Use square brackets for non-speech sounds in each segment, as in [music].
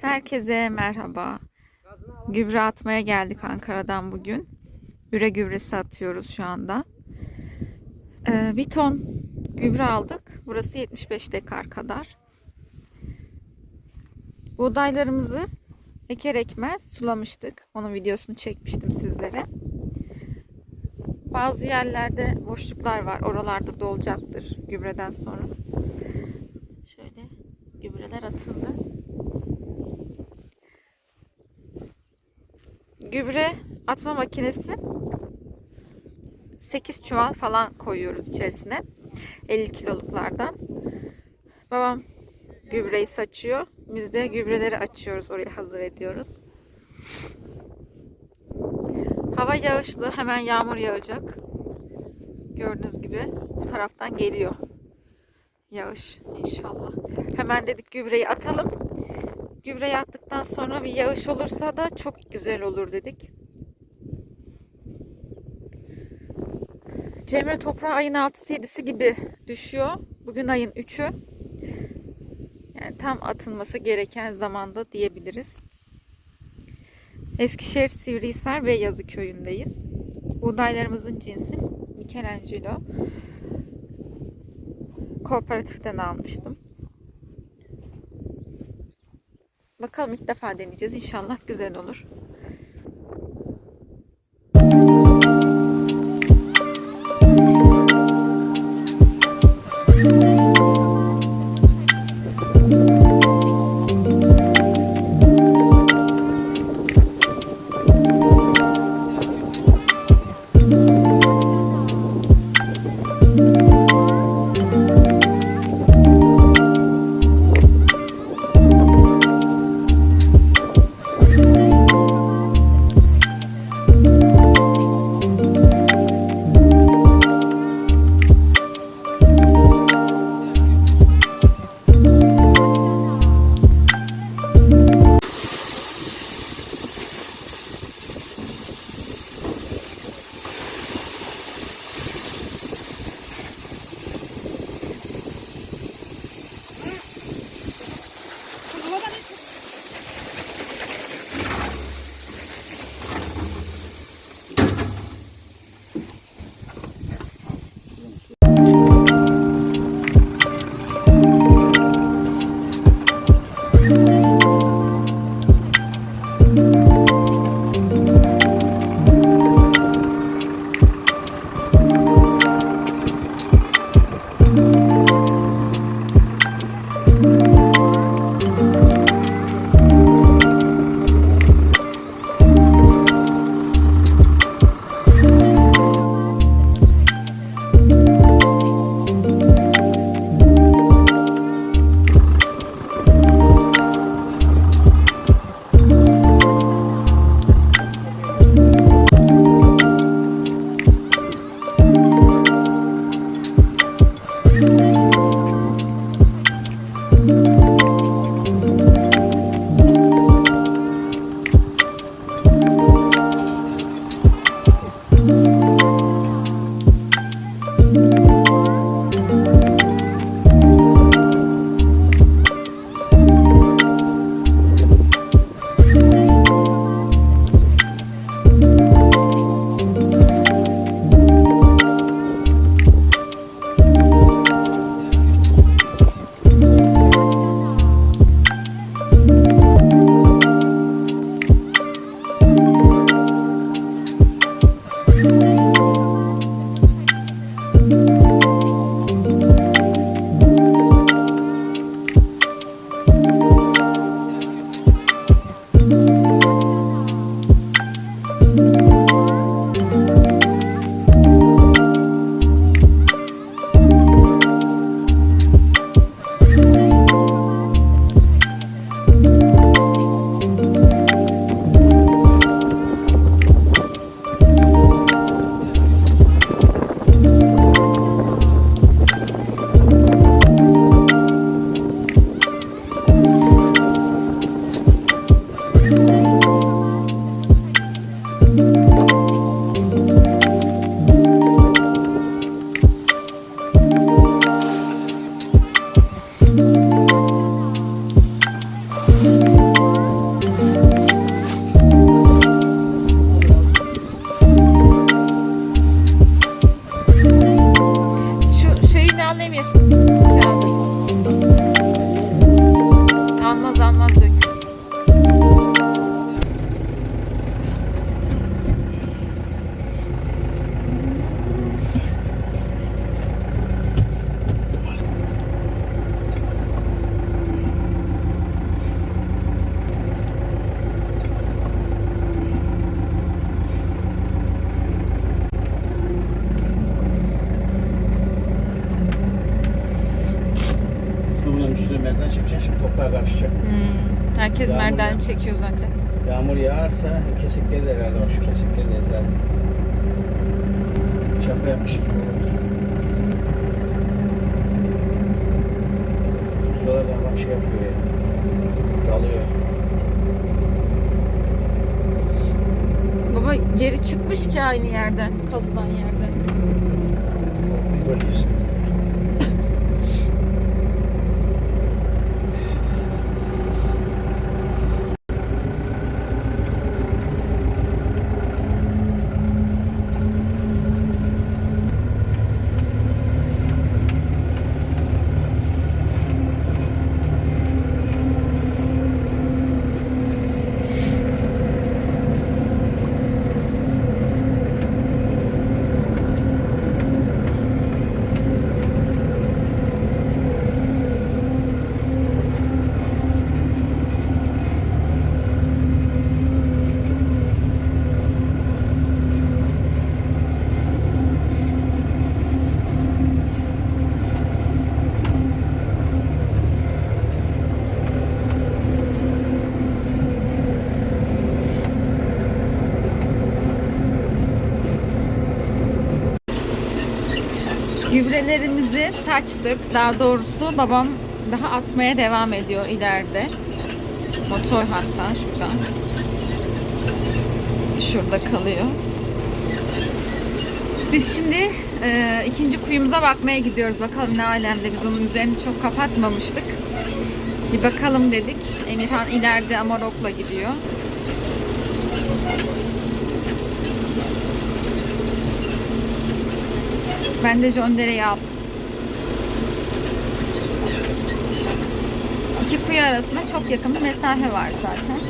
Herkese merhaba. Gübre atmaya geldik Ankara'dan bugün. Üre gübresi atıyoruz şu anda. Ee, bir ton gübre aldık. Burası 75 dekar kadar. Buğdaylarımızı eker ekmez sulamıştık. Onun videosunu çekmiştim sizlere. Bazı yerlerde boşluklar var. Oralarda dolacaktır gübreden sonra. Şöyle gübreler atıldı. Gübre atma makinesi 8 çuval falan koyuyoruz içerisine. 50 kiloluklardan. Babam gübreyi saçıyor. Biz de gübreleri açıyoruz. Oraya hazır ediyoruz. Hava yağışlı. Hemen yağmur yağacak. Gördüğünüz gibi bu taraftan geliyor. Yağış inşallah. Hemen dedik gübreyi atalım. Gübreyi attıktan sonra bir yağış olursa da çok güzel olur dedik. Cemre toprağı ayın 6'sı 7'si gibi düşüyor. Bugün ayın 3'ü. Yani tam atılması gereken zamanda diyebiliriz. Eskişehir Sivrihisar ve Yazı köyündeyiz. Buğdaylarımızın cinsi Michelangelo. Kooperatiften almıştım. Bakalım ilk defa deneyeceğiz. İnşallah güzel olur. Merdiven çekiyor zaten. Yağmur yağarsa kesikleri de herhalde bak şu kesikleri de ezer. Çapa yapmış gibi olur. Şuralardan bak şey yapıyor ya. Dalıyor. Baba geri çıkmış ki aynı yerden. Kazılan yerden. Bölgesi. Gübrelerimizi saçtık. Daha doğrusu babam daha atmaya devam ediyor ileride. Motor hatta şuradan. Şurada kalıyor. Biz şimdi e, ikinci kuyumuza bakmaya gidiyoruz. Bakalım ne alemde. Biz onun üzerini çok kapatmamıştık. Bir bakalım dedik. Emirhan ileride Amarok'la gidiyor. Ben de John Dere'yi aldım. İki kuyu arasında çok yakın bir mesafe var zaten.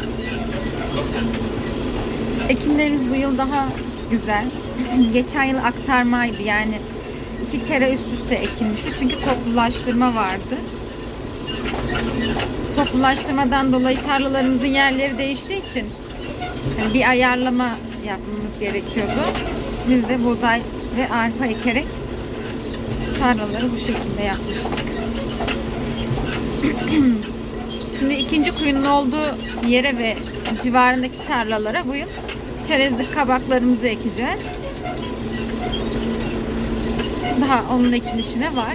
Ekinlerimiz bu yıl daha güzel. [clears throat] Geçen yıl aktarmaydı yani iki kere üst üste ekilmişti çünkü toplulaştırma vardı. Toplulaştırmadan dolayı tarlalarımızın yerleri değiştiği için hani bir ayarlama yapmamız gerekiyordu. Biz de buğday ve arpa ekerek tarlaları bu şekilde yapmıştık. [clears throat] Şimdi ikinci kuyunun olduğu yere ve civarındaki tarlalara bu yıl çerezlik kabaklarımızı ekeceğiz. Daha onun ekilişine var.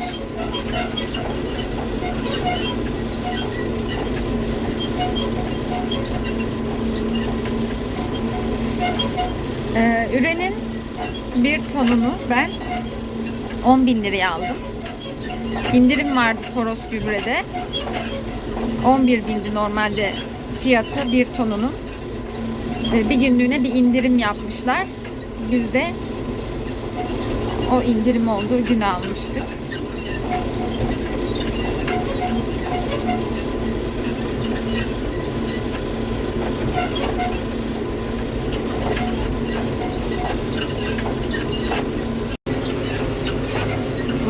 Ee, ürenin bir tonunu ben 10 bin liraya aldım. İndirim vardı Toros Gübre'de. 11 bindi normalde fiyatı bir tonunun. Ee, Bir günlüğüne bir indirim yapmışlar. Biz de o indirim olduğu gün almıştık.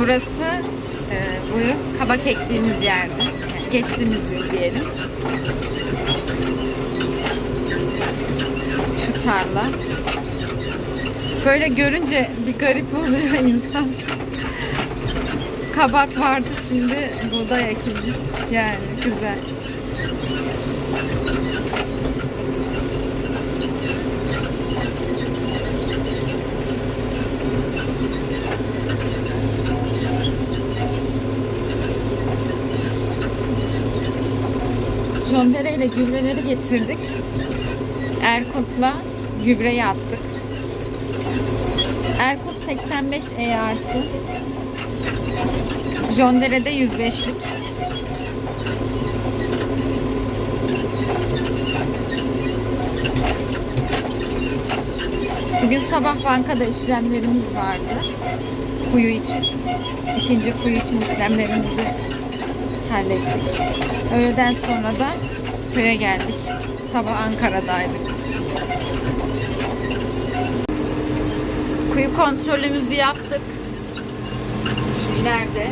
Burası e, bu kabak ektiğimiz yerde. Yani geçtiğimiz yıl diyelim. Şu tarla. Böyle görünce bir garip oluyor [laughs] insan. Kabak vardı şimdi buğday ekilmiş. Yani güzel. Jondere ile gübreleri getirdik. Erkut'la gübreyi attık. Erkut 85 E artı. Jondere'de 105'lik. Bugün sabah bankada işlemlerimiz vardı. Kuyu için. İkinci kuyu için işlemlerimizi hallettik. Öğleden sonra da köye geldik. Sabah Ankara'daydık. Kuyu kontrolümüzü yaptık. Şu.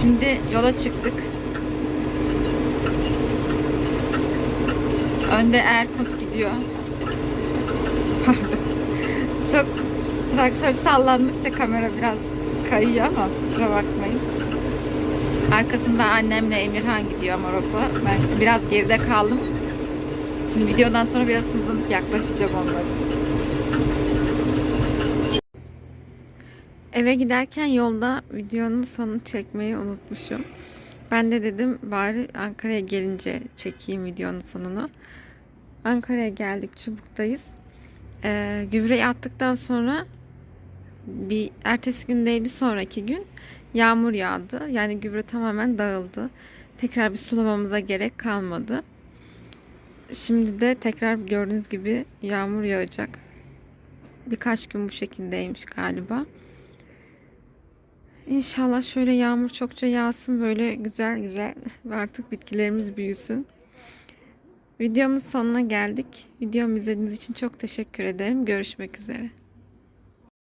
Şimdi yola çıktık. Önde Erkut gidiyor. Pardon. Çok traktör sallandıkça kamera biraz kayıyor ama kusura bakmayın. Arkasında annemle Emirhan gidiyor ama okula. Ben biraz geride kaldım. Şimdi videodan sonra biraz hızlanıp yaklaşacağım onlara. Eve giderken yolda videonun sonunu çekmeyi unutmuşum. Ben de dedim bari Ankara'ya gelince çekeyim videonun sonunu. Ankara'ya geldik Çubuk'tayız. Ee, gübreyi attıktan sonra bir ertesi gün değil bir sonraki gün yağmur yağdı. Yani gübre tamamen dağıldı. Tekrar bir sulamamıza gerek kalmadı. Şimdi de tekrar gördüğünüz gibi yağmur yağacak. Birkaç gün bu şekildeymiş galiba. İnşallah şöyle yağmur çokça yağsın böyle güzel güzel ve [laughs] artık bitkilerimiz büyüsün. Videomuz sonuna geldik. Videomu izlediğiniz için çok teşekkür ederim. Görüşmek üzere.